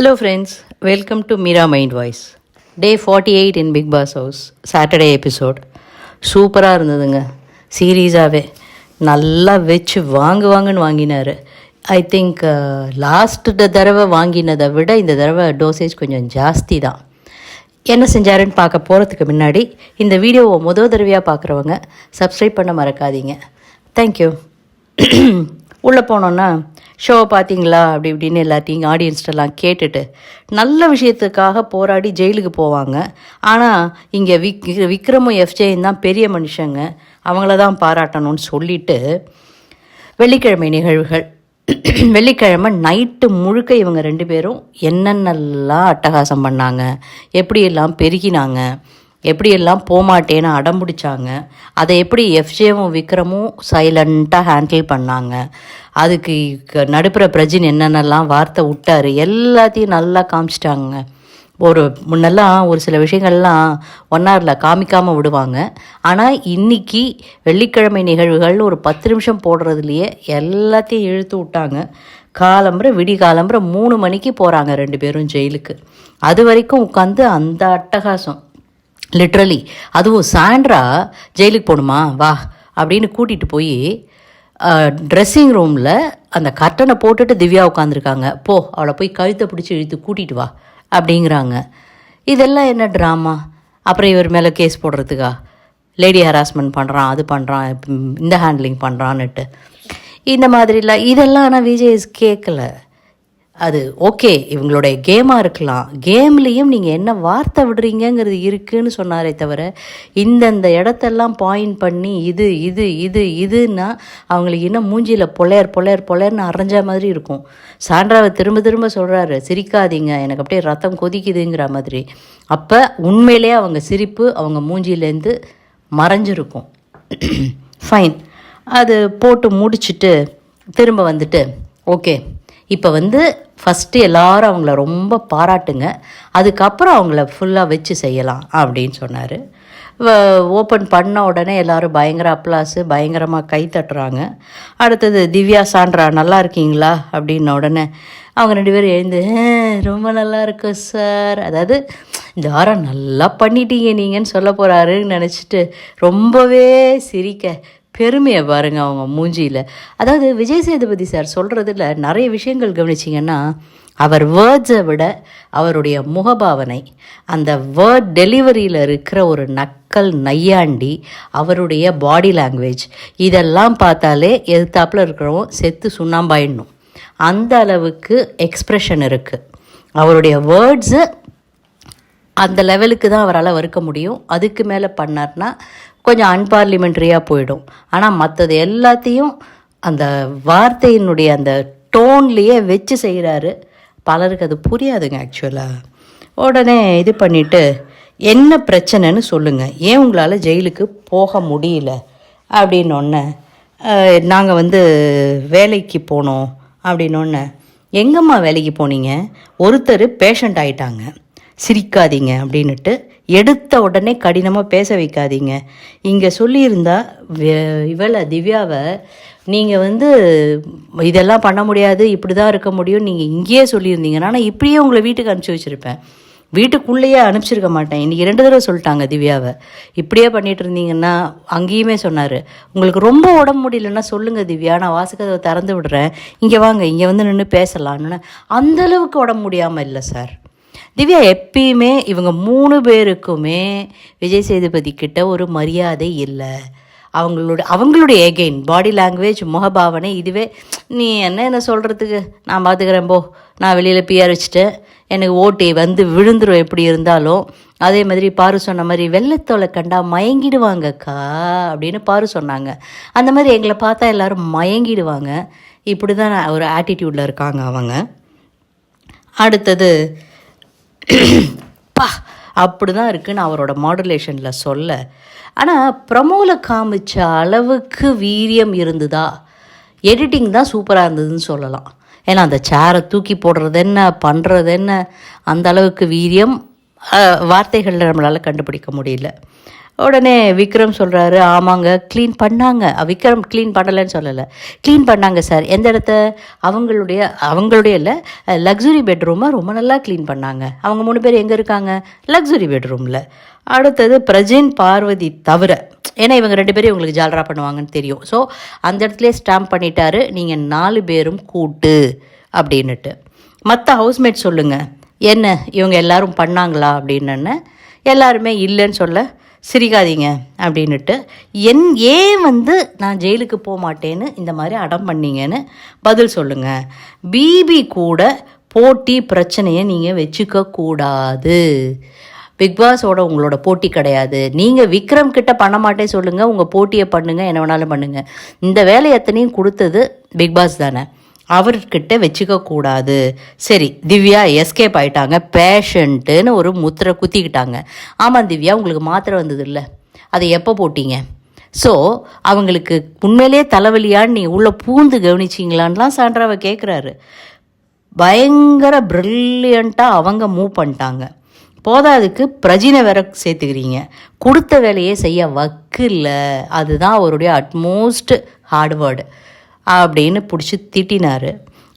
Hello friends welcome to Meera mind voice day forty eight in Big Boss house Saturday episode சூப்பராக இருந்ததுங்க. சீரீஸாகவே நல்லா வச்சு வாங்குவாங்கன்னு வாங்கினார். ஐ uh, think last தடவை வாங்கினதை விட இந்த தடவை டோசேஜ் கொஞ்சம் ஜாஸ்தி தான். என்ன செஞ்சாருன்னு பார்க்க போகிறதுக்கு முன்னாடி இந்த வீடியோவை முதல் தடவையாக பார்க்குறவங்க சப்ஸ்கிரைப் பண்ண மறக்காதீங்க. தேங்க்யூ உள்ளே போனோன்னா ஷோவை பார்த்தீங்களா? அப்படி இப்படின்னு எல்லாத்தையும் ஆடியன்ஸ்டெல்லாம் கேட்டுட்டு நல்ல விஷயத்துக்காக போராடி ஜெயிலுக்கு போவாங்க. ஆனால் இங்கே விக் விக்ரமும் எஃப்ஜேயும் தான் பெரிய மனுஷங்க. அவங்கள தான் பாராட்டணும்னு சொல்லிட்டு வெள்ளிக்கிழமை நிகழ்வுகள். வெள்ளிக்கிழமை நைட்டு முழுக்க இவங்க ரெண்டு பேரும் என்னென்னலாம் அட்டகாசம் பண்ணாங்க? எப்படியெல்லாம் பெருகினாங்க? எப்படியெல்லாம் போமாட்டேன்னு அடம்பிடிச்சாங்க. அதை எப்படி எஃப்ஜேவும் விக்ரமும் சைலண்ட்டாக ஹேண்டில் பண்ணாங்க. அதுக்கு க- நடுப்புற பிரஜின் என்னென்னலாம் வார்த்தை விட்டாரு எல்லாத்தையும் நல்லா காமிச்சிட்டாங்க. ஒரு முன்னெல்லாம் ஒரு சில விஷயங்கள்லாம் ஒன் ஹவரில் காமிக்காமல் விடுவாங்க. ஆனால் இன்னைக்கு வெள்ளிக்கிழமை நிகழ்வுகள் ஒரு பத்து நிமிஷம் போடுறதுலையே எல்லாத்தையும் இழுத்து விட்டாங்க. காலம்புரை விடி மூணு மணிக்கு போகிறாங்க ரெண்டு பேரும் ஜெயிலுக்கு. அது வரைக்கும் உட்காந்து அந்த அட்டகாசம். லிட்ரலி அதுவும் சாண்ட்ரா ஜெயிலுக்கு போகணுமா? வா. அப்படின்னு கூட்டிகிட்டு போய் ட்ரெஸ்ஸிங் ரூமில் அந்த கர்ட்டனை போட்டுட்டு திவ்யா உட்காந்துருக்காங்க போ அவளை போய் கழுத்தை பிடிச்சி இழுத்து கூட்டிகிட்டு வா அப்படிங்கிறாங்க. இதெல்லாம் என்ன ட்ராமா அப்புறம் இவர் மேலே கேஸ் போடுறதுக்கா? லேடி ஹராஸ்மெண்ட் பண்ணுறான் அது பண்ணுறான் இந்த ஹேண்ட்லிங் பண்ணுறான்னுட்டு இந்த மாதிரிலாம் இதெல்லாம் ஆனால் விஜய் கேட்கல அது ஓகே இவங்களுடைய கேமாக இருக்கலாம். கேம்லேயும் நீங்கள் என்ன வார்த்தை விடுறீங்கங்கிறது இருக்குன்னு சொன்னாரே தவிர இந்தந்த இடத்தெல்லாம் பாயிண்ட் பண்ணி இது இது இது இதுன்னா அவங்களுக்கு இன்னும் மூஞ்சியில் பொலையர் பொலையர் பொலையர்னு அரைஞ்ச மாதிரி இருக்கும். சான்றாவை திரும்ப திரும்ப சொல்கிறாரு சிரிக்காதீங்க எனக்கு அப்படியே ரத்தம் கொதிக்குதுங்கிற மாதிரி. அப்போ உண்மையிலே அவங்க சிரிப்பு அவங்க மூஞ்சியிலேருந்து மறைஞ்சிருக்கும். ஃபைன் அது போட்டு முடிச்சிட்டு திரும்ப வந்துட்டு ஓகே இப்போ வந்து ஃபஸ்ட்டு எல்லாரும் அவங்கள ரொம்ப பாராட்டுங்க. அதுக்கப்புறம் அவங்கள ஃபுல்லாக வச்சு செய்யலாம் அப்படின்னு சொன்னார். ஓப்பன் பண்ண உடனே எல்லாரும் பயங்கர அப்ளாஸு பயங்கரமாக கை தட்டுறாங்க. அடுத்தது திவ்யா சாண்ட்ரா நல்லா இருக்கீங்களா? அப்படின்ன உடனே அவங்க ரெண்டு பேரும் எழுந்து ரொம்ப நல்லா இருக்கு சார். அதாவது இந்த வாரம் நல்லா பண்ணிட்டீங்க நீங்கன்னு சொல்ல போகிறாருன்னு நினச்சிட்டு ரொம்பவே சிரிக்க பெருமையை பாருங்க அவங்க மூஞ்சியில். அதாவது விஜய் சேதுபதி சார் சொல்கிறதுல நிறைய விஷயங்கள் கவனிச்சிங்கன்னா அவர் வேர்ட்ஸை விட அவருடைய முகபாவனை அந்த வேர்ட் டெலிவரியில் இருக்கிற ஒரு நக்கல் நையாண்டி அவருடைய பாடி லாங்குவேஜ் இதெல்லாம் பார்த்தாலே எதிர்த்தாப்புல இருக்கிறவங்க செத்து சுண்ணாம்பாயிடணும். அந்த அளவுக்கு எக்ஸ்ப்ரெஷன் இருக்குது அவருடைய வேர்ட்ஸு அந்த லெவலுக்கு தான் அவரால் வறுக்க முடியும். அதுக்கு மேலே பண்ணார்னா கொஞ்சம் அன்பார்லிமெண்ட்ரியாக போயிடும். ஆனால் மற்றது எல்லாத்தையும் அந்த வார்த்தையினுடைய அந்த டோன்லேயே வச்சு செய்கிறாரு பலருக்கு அது புரியாதுங்க ஆக்சுவலாக உடனே இது பண்ணிவிட்டு என்ன பிரச்சனைன்னு சொல்லுங்கள் ஏன் உங்களால் ஜெயிலுக்கு போக முடியல? அப்படின்னொன்னே நாங்கள் வந்து வேலைக்கு போனோம். அப்படின்னொன்னே எங்கம்மா வேலைக்கு போனீங்க? ஒருத்தர் பேஷண்ட் ஆயிட்டாங்க. சிரிக்காதீங்க. அப்படின்னுட்டு எடுத்த உடனே கடினமாக பேச வைக்காதீங்க. இங்கே சொல்லியிருந்தா இவளை திவ்யாவை நீங்கள் வந்து இதெல்லாம் பண்ண முடியாது இப்படி தான் இருக்க முடியும் நீங்கள் இங்கேயே சொல்லியிருந்தீங்கன்னா நான் இப்படியே உங்களை வீட்டுக்கு அனுப்பிச்சி வச்சுருப்பேன். வீட்டுக்குள்ளேயே அனுப்பிச்சிருக்க மாட்டேன். இன்றைக்கி ரெண்டு தடவை சொல்லிட்டாங்க திவ்யாவை. இப்படியே பண்ணிட்டு இருந்தீங்கன்னா அங்கேயுமே சொன்னார். உங்களுக்கு ரொம்ப உடம்பு முடியலன்னா சொல்லுங்கள் திவ்யா நான் வாசகதை திறந்து விடுறேன். இங்கே வாங்க இங்கே வந்து நின்று பேசலான்னு அந்த அளவுக்கு உடம்பு முடியாமல் இல்லை சார். திவ்யா எப்பயுமே இவங்க மூணு பேருக்குமே விஜய் சேதுபதி கிட்ட ஒரு மரியாதை இல்லை. அவங்களோட அவங்களுடைய எகெயின் பாடி லாங்குவேஜ் முகபாவனை இதுவே நீ என்ன என்ன சொல்கிறதுக்கு நான் பார்த்துக்கிறேன் போ. நான் வெளியில் பிஆர் வச்சுட்டேன். எனக்கு ஓட்டி வந்து விழுந்துடும் எப்படி இருந்தாலும். அதே மாதிரி பாரு சொன்ன மாதிரி வெள்ளத்தோலை கண்டா மயங்கிடுவாங்கக்கா அப்படின்னு பாரு சொன்னாங்க. அந்த மாதிரி எங்களை பார்த்தா எல்லாரும் மயங்கிடுவாங்க. இப்படி தான் ஒரு ஆட்டிடியூடில் இருக்காங்க அவங்க. அடுத்தது பா அப்படி தான் இருக்குன்னு அவரோட மாடுலேஷனில் சொல்ல. ஆனால் ப்ரமோவில் காமிச்ச அளவுக்கு வீரியம் இருந்ததா? எடிட்டிங் தான் சூப்பராக இருந்ததுன்னு சொல்லலாம். ஏன்னா அந்த சேரை தூக்கி போடுறது என்ன பண்ணுறது என்ன அந்த அளவுக்கு வீரியம் வார்த்தைகளில் நம்மளால் கண்டுபிடிக்க முடியல. உடனே விக்ரம் சொல்கிறாரு ஆமாங்க க்ளீன் பண்ணாங்க. விக்ரம் க்ளீன் பண்ணலைன்னு சொல்லலை. க்ளீன் பண்ணாங்க சார் எந்த இடத்த? அவங்களுடைய அவங்களுடைய இல்லை லக்ஸுரி பெட்ரூமை ரொம்ப நல்லா க்ளீன் பண்ணாங்க. அவங்க மூணு பேர் எங்கே இருக்காங்க? லக்ஸுரி பெட்ரூமில் அடுத்தது பிரஜின் பார்வதி தவிர ஏன்னா இவங்க ரெண்டு பேரும் இவங்களுக்கு ஜாலரா பண்ணுவாங்கன்னு தெரியும். ஸோ அந்த இடத்துல ஸ்டாம்ப் பண்ணிட்டாரு. நீங்கள் நாலு பேரும் கூட்டு அப்படின்னுட்டு. மற்ற ஹவுஸ்மேட் சொல்லுங்கள் என்ன? இவங்க எல்லாரும் பண்ணாங்களா? அப்படின்னு எல்லாருமே இல்லைன்னு சொல்ல சிரிக்காதீங்க அப்படின்னுட்டு என் ஏன் வந்து நான் ஜெயிலுக்கு போக மாட்டேன்னு இந்த மாதிரி அடம் பண்ணீங்கன்னு பதில் சொல்லுங்கள் பிபி கூட போட்டி பிரச்சனையை நீங்கள் வச்சுக்க கூடாது. பிக்பாஸோட உங்களோட போட்டி கிடையாது. நீங்கள் விக்ரம் கிட்ட பண்ண மாட்டே சொல்லுங்கள் உங்கள் போட்டியை பண்ணுங்கள் என்ன வேணாலும் பண்ணுங்கள் இந்த வேலை எத்தனையும் கொடுத்தது பிக் பாஸ் தானே. அவர்கிட்ட வச்சுக்க கூடாது. சரி திவ்யா எஸ்கேப் ஆயிட்டாங்க. பேஷண்ட்டுன்னு ஒரு முத்திரை குத்திக்கிட்டாங்க. ஆமாம் திவ்யா உங்களுக்கு மாத்திரை வந்தது இல்லை அதை எப்போ போட்டீங்க? ஸோ அவங்களுக்கு உண்மையிலே தலைவலியான்னு நீ உள்ளே பூந்து கவனிச்சிங்களான்லாம் சாண்ட்ராவை கேட்குறாரு பயங்கர ப்ரில்லியண்ட்டாக அவங்க மூவ் பண்ணிட்டாங்க. போதாதுக்கு பிரஜினை வேற சேர்த்துக்கிறீங்க. கொடுத்த வேலையே செய்ய வக்கில்ல. அதுதான் அவருடைய அட்மோஸ்ட் ஹார்ட் வேர்டு அப்படின்னு பிடிச்சி திட்டினாரு.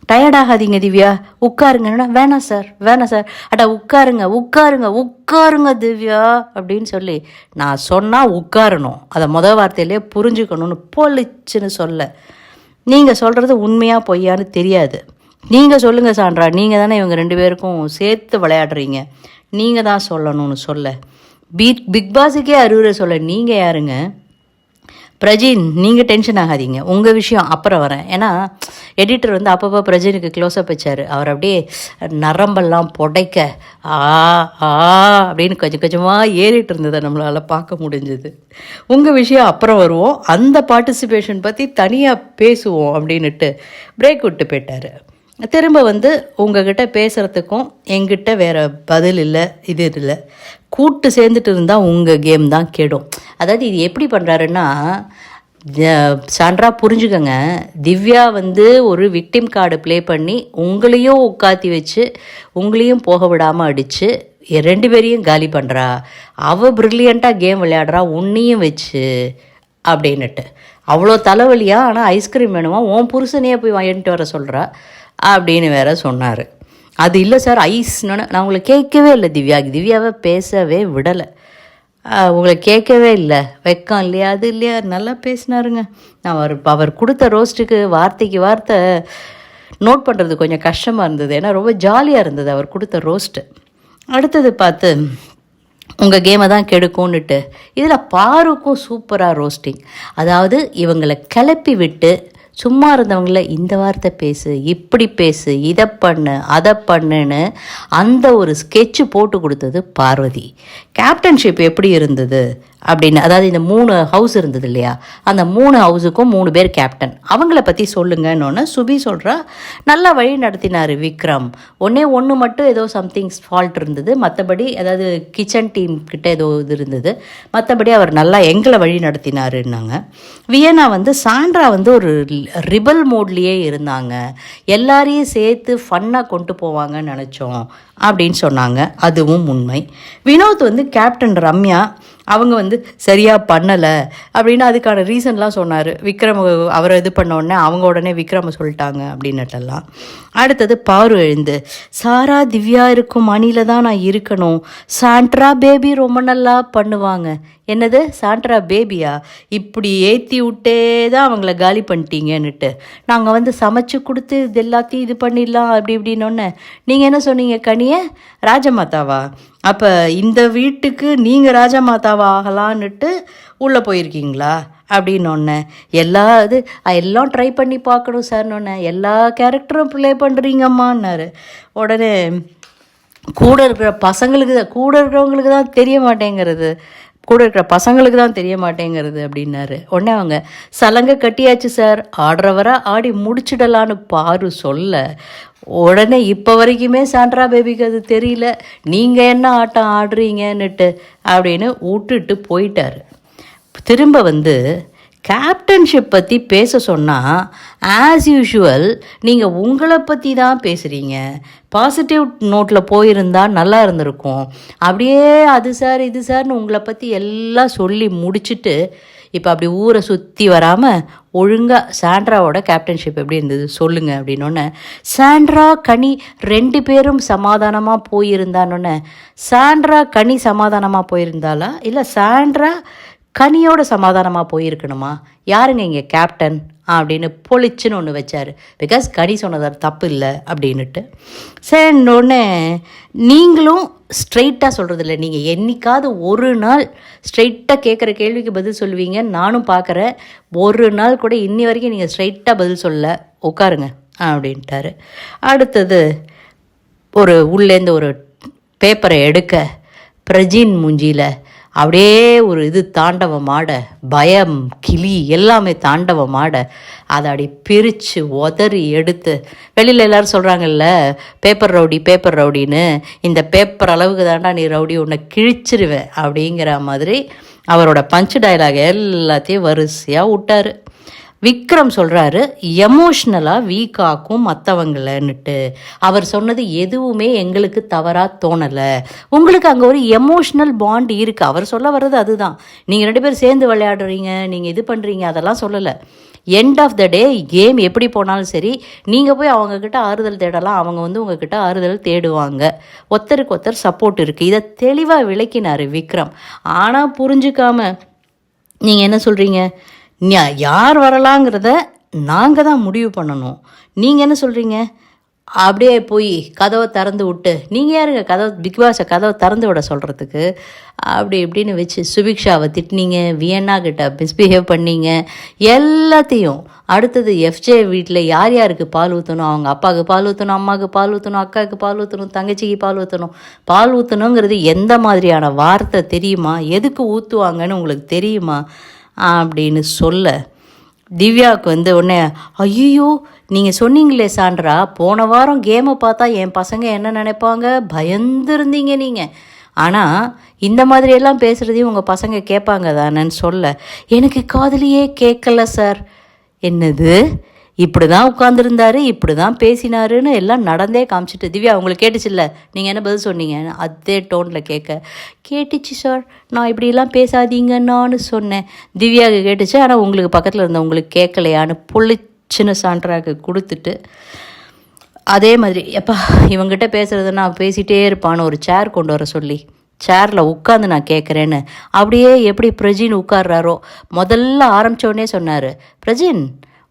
டயர்டாகாதீங்க திவ்யா உட்காருங்கன்னா வேணாம் சார் வேணாம் சார். அடா உட்காருங்க உட்காருங்க உட்காருங்க திவ்யா அப்படின்னு சொல்லி நான் சொன்னால் உட்காரணும். அதை மொதல் வார்த்தையிலே புரிஞ்சுக்கணும்னு பொழிச்சுன்னு சொல்ல. நீங்கள் சொல்கிறது உண்மையாக பொய்யான்னு தெரியாது. நீங்கள் சொல்லுங்கள் சான்றா நீங்கள் தானே இவங்க ரெண்டு பேருக்கும் சேர்த்து விளையாடுறீங்க. நீங்கள் தான் சொல்லணும்னு சொல்ல. பீட் பிக் பாஸுக்கே அறிவுரை சொல்ல நீங்கள் யாருங்க? பிரஜின் நீங்கள் டென்ஷன் ஆகாதீங்க. உங்கள் விஷயம் அப்புறம் வரேன். ஏன்னா எடிட்டர் வந்து அப்பப்போ பிரஜினுக்கு க்ளோஸ்அப் வச்சார். அவர் அப்படியே நரம்பெல்லாம் புடைக்க ஆ ஆ அப்படின்னு கொஞ்சம் கொஞ்சமாக ஏறிட்டு இருந்ததை நம்மளால் பார்க்க முடிஞ்சது. உங்கள் விஷயம் அப்புறம் வருவோம். அந்த பார்ட்டிசிபேஷன் பற்றி தனியாக பேசுவோம் அப்படின்னுட்டு பிரேக் விட்டு போயிட்டார். திரும்ப வந்து உங்ககிட்ட பேசுகிறதுக்கும் எங்கிட்ட வேறு பதில் இல்லை இது இல்லை. கூட்டு சேர்ந்துட்டு இருந்தால் உங்கள் கேம் தான் கெடும். அதாவது இது எப்படி பண்ணுறாருன்னா சான்றா புரிஞ்சுக்கங்க. திவ்யா வந்து ஒரு விக்டிம் கார்டு ப்ளே பண்ணி உங்களையும் உட்காத்தி வச்சு உங்களையும் போக விடாமல் அடித்து ரெண்டு பேரையும் காலி பண்ணுறா அவள் ப்ரில்லியண்ட்டாக கேம் விளையாடுறா உன்னையும் வச்சு அப்படின்னுட்டு. அவ்வளோ தலைவலியா? ஆனால் ஐஸ்கிரீம் வேணுமா? உன் புருஷனையே போய் வாங்கிட்டு வர சொல்கிறா அப்படின்னு வேற சொன்னார். அது இல்லை சார் ஐஸ்னு நான் உங்களை கேட்கவே இல்லை திவ்யா திவ்யாவை பேசவே விடலை. உங்களை கேட்கவே இல்லை. வெக்கம் இல்லையா அது இல்லையா நல்லா பேசினாருங்க. நான் அவர் அவர் கொடுத்த ரோஸ்ட்டுக்கு வார்த்தைக்கு வார்த்தை நோட் பண்ணுறது கொஞ்சம் கஷ்டமாக இருந்தது. ஏன்னா ரொம்ப ஜாலியாக இருந்தது அவர் கொடுத்த ரோஸ்ட்டு. அடுத்தது பார்த்து உங்கள் கேமை தான் கெடுக்கும்னுட்டு. இதில் பாருக்கும் சூப்பராக ரோஸ்டிங் அதாவது இவங்களை கிளப்பி விட்டு சும்மா இருந்தவங்கள இந்த வார்த்தை பேசு இப்படி பேசு இதை பண்ணு அதை பண்ணுன்னு அந்த ஒரு ஸ்கெட்சு போட்டு கொடுத்தது பார்வதி. கேப்டன்ஷிப் எப்படி இருந்தது? அப்படின்னு. அதாவது இந்த மூணு ஹவுஸ் இருந்தது இல்லையா? அந்த மூணு ஹவுஸுக்கும் மூணு பேர் கேப்டன் அவங்கள பற்றி சொல்லுங்கன்னு சுபி சொல்கிறா நல்லா வழி நடத்தினார் விக்ரம். ஒன்றே ஒன்று மட்டும் ஏதோ சம்திங் ஃபால்ட் இருந்தது. மற்றபடி அதாவது கிச்சன் டீம் கிட்ட ஏதோ இது இருந்தது. மற்றபடி அவர் நல்லா எங்களை வழி நடத்தினாருன்னாங்க. வியனா வந்து சாண்ட்ரா வந்து ஒரு ரிபல் மோட்லேயே இருந்தாங்க. எல்லாரையும் சேர்த்து ஃபன்னாக கொண்டு போவாங்கன்னு நினச்சோம். அப்படின்னு சொன்னாங்க. அதுவும் உண்மை. வினோத் வந்து கேப்டன் ரம்யா அவங்க வந்து சரியாக பண்ணலை அப்படின்னு அதுக்கான ரீசன்லாம் சொன்னார். விக்ரம் அவரை இது பண்ண உடனே அவங்க உடனே விக்ரம சொல்லிட்டாங்க அப்படின்னுட்டெல்லாம் அடுத்தது பாரு எழுந்து சாரா திவ்யா இருக்கும் மணியில் தான் நான் இருக்கணும். சாண்ட்ரா பேபி ரொம்ப நல்லா பண்ணுவாங்க. என்னது? சாண்ட்ரா பேபியா? இப்படி ஏற்றி விட்டே தான் அவங்கள காலி பண்ணிட்டீங்கன்னுட்டு. நாங்கள் வந்து சமைச்சு கொடுத்து இது எல்லாத்தையும் இது பண்ணிடலாம் அப்படி இப்படின்னொன்னே. நீங்கள் என்ன சொன்னீங்க கனிய? ராஜமாதாவா? அப்போ இந்த வீட்டுக்கு நீங்கள் ராஜமாதாவா ஆகலான்னுட்டு உள்ளே போயிருக்கீங்களா? அப்படின்னு எல்லா இது எல்லாம் ட்ரை பண்ணி பார்க்கணும் சார்னு எல்லா கேரக்டரும் ப்ளே பண்ணுறீங்கம்மான்னாரு உடனே கூட இருக்கிற பசங்களுக்கு தான் கூட இருக்கிறவங்களுக்கு தான் தெரிய மாட்டேங்கிறது. கூட இருக்கிற பசங்களுக்கு தான் தெரிய மாட்டேங்கிறது அப்படின்னாரு. உடனே அவங்க சலங்கை கட்டியாச்சு சார். ஆடுறவரை ஆடி முடிச்சிடலான்னு பாரு சொல்ல. உடனே இப்போ வரைக்குமே சாண்ட்ரா பேபிக்கு அது தெரியல. நீங்கள் என்ன ஆட்டம் ஆடுறீங்கன்னுட்டு அப்படின்னு விட்டுட்டு போயிட்டார். திரும்ப வந்து கேப்டன்ஷிப் பற்றி பேச சொன்னால் ஆஸ் யூஷுவல் நீங்கள் உங்களை பற்றி தான் பேசுகிறீங்க பாசிட்டிவ் நோட்டில் போயிருந்தால் நல்லா இருந்திருக்கும். அப்படியே அது சார் இது சார்னு உங்களை பற்றி எல்லாம் சொல்லி முடிச்சுட்டு இப்போ அப்படி ஊரை சுற்றி வராமல் ஒழுங்காக சாண்ட்ராவோட கேப்டன்ஷிப் எப்படி இருந்தது சொல்லுங்கள் அப்படின்னோடனே சாண்ட்ரா கனி ரெண்டு பேரும் சமாதானமாக போயிருந்தானோன்னே சாண்ட்ரா கனி சமாதானமாக போயிருந்தாளா? இல்லை சாண்ட்ரா கனியோட சமாதானமாக போயிருக்கணுமா? யாருங்க இங்கே கேப்டன் அப்படின்னு பொழிச்சுன்னு ஒன்று வச்சார். பிகாஸ் கனி சொன்னதார் தப்பு இல்லை அப்படின்னுட்டு. சரி உடனே நீங்களும் ஸ்ட்ரெயிட்டாக சொல்கிறது இல்லை நீங்கள் என்னைக்காவது ஒரு நாள் ஸ்ட்ரெயிட்டாக கேட்குற கேள்விக்கு பதில் சொல்லுவீங்க. நானும் பார்க்குறேன் ஒரு நாள் கூட இன்னி வரைக்கும் நீங்கள் ஸ்ட்ரெயிட்டாக பதில் சொல்ல உட்காருங்க அப்படின்ட்டாரு. அடுத்தது ஒரு உள்ளேருந்து ஒரு பேப்பரை எடுக்க பிரஜின் மூஞ்சியில் அப்படியே ஒரு இது தாண்டவம் ஆட பயம் கிளி எல்லாமே தாண்டவம் ஆட அதை அப்படி பிரித்து உதறி எடுத்து வெளியில் எல்லாரும் சொல்கிறாங்கல்ல பேப்பர் ரவுடி பேப்பர் ரவுடின்னு இந்த பேப்பர் அளவுக்கு தாண்டா நீ ரவுடி உன்னை கிழிச்சிருவேன் அப்படிங்கிற மாதிரி அவரோட பஞ்சு டயலாக் எல்லாத்தையும் வரிசையாக விட்டார். விக்ரம் சொல்கிறாரு எமோஷ்னலாக வீக் ஆக்கும் மற்றவங்களன்னுட்டு அவர் சொன்னது எதுவுமே எங்களுக்கு தவறாக தோணலை. உங்களுக்கு அங்கே ஒரு எமோஷ்னல் பாண்ட் இருக்குது அவர் சொல்ல வர்றது அதுதான். நீங்கள் ரெண்டு பேரும் சேர்ந்து விளையாடுறீங்க நீங்கள் இது பண்ணுறீங்க அதெல்லாம் சொல்லலை. End of the day game எப்படி போனாலும் சரி நீங்கள் போய் அவங்கக்கிட்ட ஆறுதல் தேடலாம். அவங்க வந்து உங்ககிட்ட ஆறுதல் தேடுவாங்க. ஒருத்தருக்கு ஒருத்தர் சப்போர்ட் இருக்குது இதை தெளிவாக விளக்கினார் விக்ரம். ஆனால் புரிஞ்சுக்காம நீங்கள் என்ன சொல்கிறீங்க யார் வரலாங்கிறத நாங்கள் தான் முடிவு பண்ணணும். நீங்கள் என்ன சொல்கிறீங்க அப்படியே போய் கதவை திறந்து விட்டு நீங்கள் யாருங்க கதவை பிக் பாஸை கதவை திறந்து விட சொல்கிறதுக்கு அப்படி இப்படின்னு வச்சு சுபிக்ஷாவை திட்டினீங்க வியன்னா கிட்ட மிஸ்பிஹேவ் பண்ணீங்க எல்லாத்தையும். அடுத்தது எஃப்ஜே வீட்டில் யார் யாருக்கு பால் ஊற்றணும் அவங்க அப்பாவுக்கு பால் ஊற்றணும் அம்மாவுக்கு பால் ஊற்றணும் அக்காவுக்கு பால் ஊற்றணும் தங்கச்சிக்கு பால் ஊற்றணும் பால் ஊற்றணுங்கிறது எந்த மாதிரியான வார்த்தை தெரியுமா? எதுக்கு ஊற்றுவாங்கன்னு உங்களுக்கு தெரியுமா? அப்படின்னு சொல்ல திவ்யாவுக்கு வந்து உடனே ஐயோ நீங்கள் சொன்னீங்களே சான்றா போன வாரம் கேமை பார்த்தா என் பசங்க என்ன நினைப்பாங்க? பயந்துருந்தீங்க நீங்கள் ஆனால் இந்த மாதிரியெல்லாம் பேசுகிறதையும் உங்கள் பசங்க கேட்பாங்க தானேன்னு சொல்ல எனக்கு காதலியே கேட்கல சார். என்னது? இப்படி தான் உட்காந்துருந்தாரு இப்படி தான் பேசினாருன்னு எல்லாம் நடந்தே காமிச்சிட்டு. திவ்யா உங்களுக்கு கேட்டுச்சுல்ல? நீங்கள் என்ன பதில் சொன்னீங்க? அதே டோனில் கேட்க கேட்டுச்சு சார் நான் இப்படிலாம் பேசாதீங்கன்னான்னு சொன்னேன். திவ்யாவுக்கு கேட்டுச்சு. ஆனால் உங்களுக்கு பக்கத்தில் இருந்தவங்களுக்கு கேட்கலையான்னு புளிச்சின்னு சான்றாக்கு கொடுத்துட்டு அதே மாதிரி எப்பா இவங்கிட்ட பேசுகிறது நான் பேசிகிட்டே இருப்பான்னு ஒரு சேர் கொண்டு வர சொல்லி சேரில் உட்காந்து நான் கேட்குறேன்னு. அப்படியே எப்படி பிரஜின் உட்கார்றாரோ முதல்ல ஆரம்பித்தோடனே சொன்னார் பிரஜின்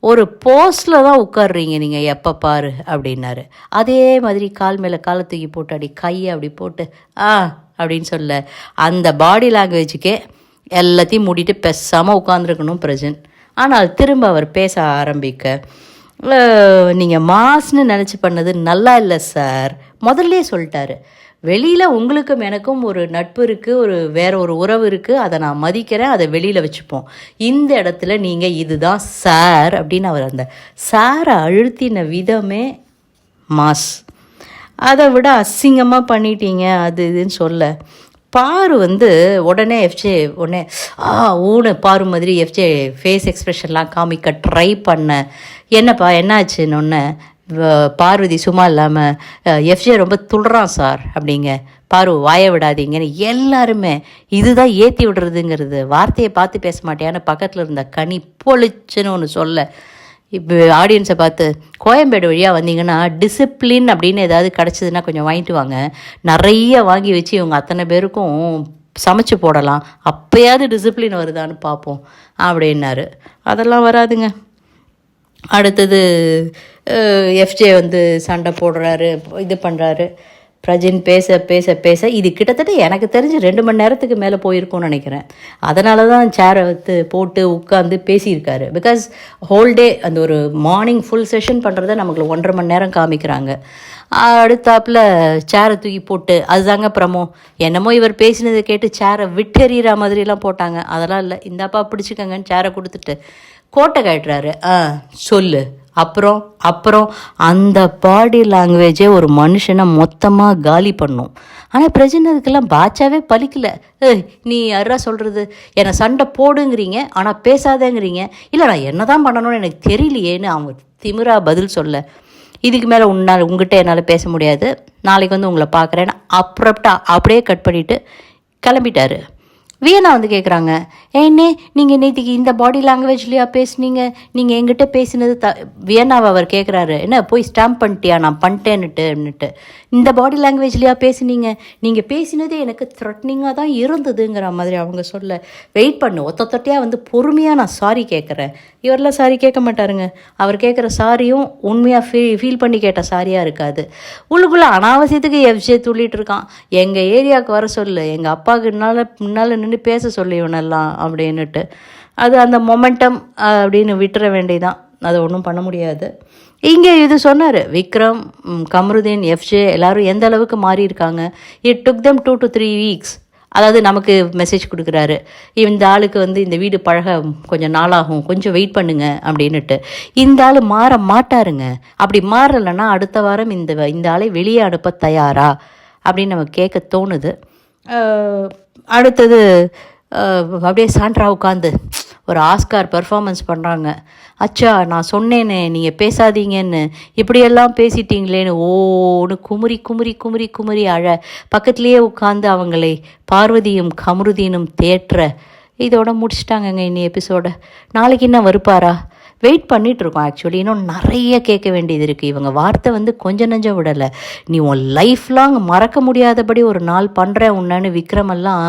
ஒரு போஸ்டில் தான் உட்காடுறீங்க நீங்கள் எப்போ பாரு அப்படின்னாரு. அதே மாதிரி கால் மேலே காலை தூக்கி போட்டு அடி கையை அப்படி போட்டு ஆ அப்படின்னு சொல்ல. அந்த பாடி லாங்குவேஜுக்கே எல்லாத்தையும் மூடிட்டு பேசாமல் உட்காந்துருக்கணும் பிரஜன். ஆனால் திரும்ப அவர் பேச ஆரம்பிக்க நீங்கள் மாஸ்ன்னு நினச்சி பண்ணது நல்லா இல்லை சார். முதல்லே சொல்லிட்டாரு. வெளியில் உங்களுக்கும் எனக்கும் ஒரு நட்பு இருக்குது ஒரு வேற ஒரு உறவு இருக்குது அதை நான் மதிக்கிறேன் அதை வெளியில் வச்சுப்போம். இந்த இடத்துல நீங்கள் இதுதான் சார் அப்படின்னு அவர் அந்த சாரை அழுத்தின விதமே மாஸ். அதை விட அசிங்கமாக பண்ணிட்டீங்க அது இதுன்னு சொல்ல. பாரு வந்து உடனே எஃப்ஜே உடனே ஆ ஊனு பாரு மாதிரி எஃப்ஜே ஃபேஸ் எக்ஸ்ப்ரெஷன்லாம் காமிக்க ட்ரை பண்ண. என்னப்பா என்னாச்சுன்னு ஒன்று பார்வதி சும்மா இல்லாமல் எஃப்ஜே ரொம்ப துள்றான் சார் அப்படிங்க. பாரு வாய விடாதீங்கன்னு எல்லாருமே இதுதான் ஏற்றி விடுறதுங்கிறது. வார்த்தையை பார்த்து பேச மாட்டேன்னு பக்கத்தில் இருந்த கனி பொழிச்சுன்னு ஒன்று சொல்ல. இப்போ ஆடியன்ஸை பார்த்து கோயம்பேடு வழியாக வந்தீங்கன்னா டிசிப்ளின் அப்படின்னு ஏதாவது கிடச்சிதுன்னா கொஞ்சம் வாங்கிட்டு வாங்க. நிறைய வாங்கி வச்சு இவங்க அத்தனை பேருக்கும் சமைச்சு போடலாம். அப்போயாவது டிசிப்ளின் வருதான்னு பார்ப்போம் அப்படின்னாரு. அதெல்லாம் வராதுங்க. அடுத்தது எஃப்ஜே வந்து சண்டை போடுறாரு இது பண்ணுறாரு பிரஜின் பேச பேச பேச இது கிட்டத்தட்ட எனக்கு தெரிஞ்சு ரெண்டு மணி நேரத்துக்கு மேலே போயிருக்கும்னு நினைக்கிறேன். அதனால தான் சேரை வந்து போட்டு உட்காந்து பேசியிருக்காரு. பிகாஸ் ஹோல் டே அந்த ஒரு மார்னிங் ஃபுல் செஷன் பண்ணுறத நமக்கு ஒன்றரை மணி நேரம் காமிக்கிறாங்க. அடுத்தாப்புல சேரை தூக்கி போட்டு அதுதாங்க ப்ரமோ என்னமோ இவர் பேசினதை கேட்டு சேரை விட்டெறிகிற மாதிரிலாம் போட்டாங்க. அதெல்லாம் இல்லை. இந்தாப்பா பிடிச்சிக்கங்கன்னு சேரை கொடுத்துட்டு கோட்டை கட்டுறாரு ஆ சொல்லு. அப்புறம் அப்புறம் அந்த பாடி லாங்குவேஜே ஒரு மனுஷனை மொத்தமாக காலி பண்ணும். ஆனால் பிரஜனதுக்கெல்லாம் பாட்சாவே பாச்சாவே பலிக்கல. ஏய் நீ யாரா சொல்கிறது என்னை சண்டை போடுங்கிறீங்க ஆனால் பேசாதேங்கிறீங்க. இல்லை நான் என்ன தான் பண்ணணும்னு எனக்கு தெரியலையேன்னு அவங்க திமிரா பதில் சொல்ல. இதுக்கு மேலே உன்னால் உங்ககிட்ட என்னால் பேச முடியாது. நாளைக்கு வந்து உங்களை பார்க்குறேன்னு அப்புறப்பட்டா அப்படியே கட் பண்ணிவிட்டு கிளம்பிட்டாரு. வியனா வந்து கேட்குறாங்க ஏன்னே நீங்கள் நேற்றுக்கு இந்த பாடி லாங்குவேஜ்லையா பேசுனீங்க? நீங்கள் எங்கிட்ட பேசினது த வியனாவை அவர் கேட்குறாரு என்ன போய் ஸ்டாம்ப் பண்ணிட்டியா? நான் பண்ணிட்டேன்னுட்டுன்னுட்டு இந்த பாடி லாங்குவேஜ்லையா பேசுனீங்க? நீங்கள் பேசினது எனக்கு த்ரெட்னிங்காக தான் இருந்ததுங்கிற மாதிரி அவங்க சொல்ல. வெயிட் பண்ணு ஒத்த தொட்டையாக வந்து பொறுமையாக நான் சாரி கேட்குறேன் இவரெல்லாம் சாரி கேட்க மாட்டாருங்க. அவர் கேட்குற சாரியும் உண்மையாக ஃபீ ஃபீல் பண்ணி கேட்ட சாரியாக இருக்காது. உள்ளுக்குள்ளே அனாவசியத்துக்கு எஃப்ஜே துள்ளிட்டு இருக்கான். எங்கள் ஏரியாவுக்கு வர சொல்லு. எங்கள் அப்பாவுக்கு முன்னால் முன்னால் நின்று பேச சொல்லி இவனெல்லாம் அப்படின்னுட்டு. அது அந்த மொமெண்டம் அப்படின்னு விட்டுற வேண்டியதான் அதை ஒன்றும் பண்ண முடியாது. இங்கே இது சொன்னார் விக்ரம் கமருதீன் எஃப்ஜே எல்லோரும் எந்த அளவுக்கு மாறி இருக்காங்க? It took them two to three weeks அதாவது நமக்கு மெசேஜ் கொடுக்குறாரு. இந்த ஆளுக்கு வந்து இந்த வீடு பழக கொஞ்சம் நாளாகும். கொஞ்சம் வெயிட் பண்ணுங்க அப்படின்னுட்டு. இந்த ஆள் மாற மாட்டாருங்க. அப்படி மாறலைன்னா அடுத்த வாரம் இந்த இந்த ஆளை வெளியே அனுப்ப தயாரா? அப்படின்னு நம்ம கேட்க தோணுது. அடுத்தது அப்படியே சாண்ட்ரா உட்காந்து ஒரு ஆஸ்கார் பெர்ஃபார்மன்ஸ் பண்ணுறாங்க அச்சா நான் சொன்னேனே நீங்கள் பேசாதீங்கன்னு. இப்படியெல்லாம் பேசிட்டீங்களேன்னு ஓன்னு குமுறி குமுறி குமுறி குமுறி அழ. பக்கத்துலேயே உட்காந்து அவங்களை பார்வதியும் கமருதீனும் தேற்ற. இதோட முடிச்சிட்டாங்கங்க இன்னி எபிசோட நாளைக்கு என்ன வருப்பாரா வெயிட் பண்ணிட்டு இருக்கோம் ஆக்சுவலி இன்னும் நிறைய கேட்க வேண்டியது இருக்குது இவங்க வார்த்தை வந்து கொஞ்சம் நஞ்சம் விடலை. நீ உன் லைஃப் லாங் மறக்க முடியாதபடி ஒரு நாள் பண்ணுறேன் உன்னன்னு விக்ரமெல்லாம்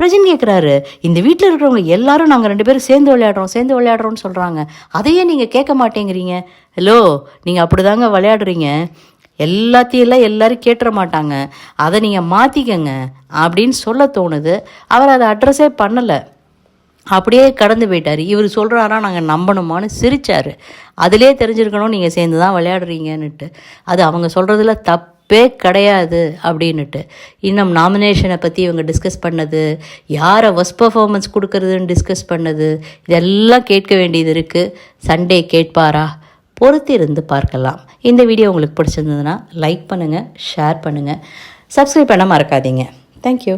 பிரஜன் கேட்குறாரு இந்த வீட்டில் இருக்கிறவங்க எல்லாரும் நாங்கள் ரெண்டு பேரும் சேர்ந்து விளையாடுறோம் சேர்ந்து விளையாடுறோம்னு சொல்கிறாங்க அதையே நீங்கள் கேட்க மாட்டேங்கிறீங்க. ஹலோ நீங்கள் அப்படிதாங்க விளையாடுறீங்க. எல்லாத்தையும் எல்லாம் எல்லாரும் கேட்டுற மாட்டாங்க. அதை நீங்கள் மாற்றிக்கங்க அப்படின்னு சொல்ல தோணுது. அவர் அதை அட்ரஸே பண்ணலை. அப்படியே கடந்து போயிட்டார். இவர் சொல்கிறாரா நாங்கள் நம்பணுமான்னு சிரிச்சார். அதிலே தெரிஞ்சிருக்கணும் நீங்கள் சேர்ந்து தான் விளையாடுறீங்கன்னுட்டு. அது அவங்க சொல்கிறதுல தப்பே கிடையாது அப்படின்னுட்டு. இன்னும் நாமினேஷனை பற்றி இவங்க டிஸ்கஸ் பண்ணது யாரை ஒஸ்ட் பர்ஃபார்மன்ஸ் கொடுக்கறதுன்னு டிஸ்கஸ் பண்ணது இதெல்லாம் கேட்க வேண்டியது இருக்குது சண்டே கேட்பாரா? பொறுத்து இருந்து பார்க்கலாம். இந்த வீடியோ உங்களுக்கு பிடிச்சிருந்ததுன்னா லைக் பண்ணுங்கள் ஷேர் பண்ணுங்கள் சப்ஸ்கிரைப் பண்ண மறக்காதீங்க. தேங்க்யூ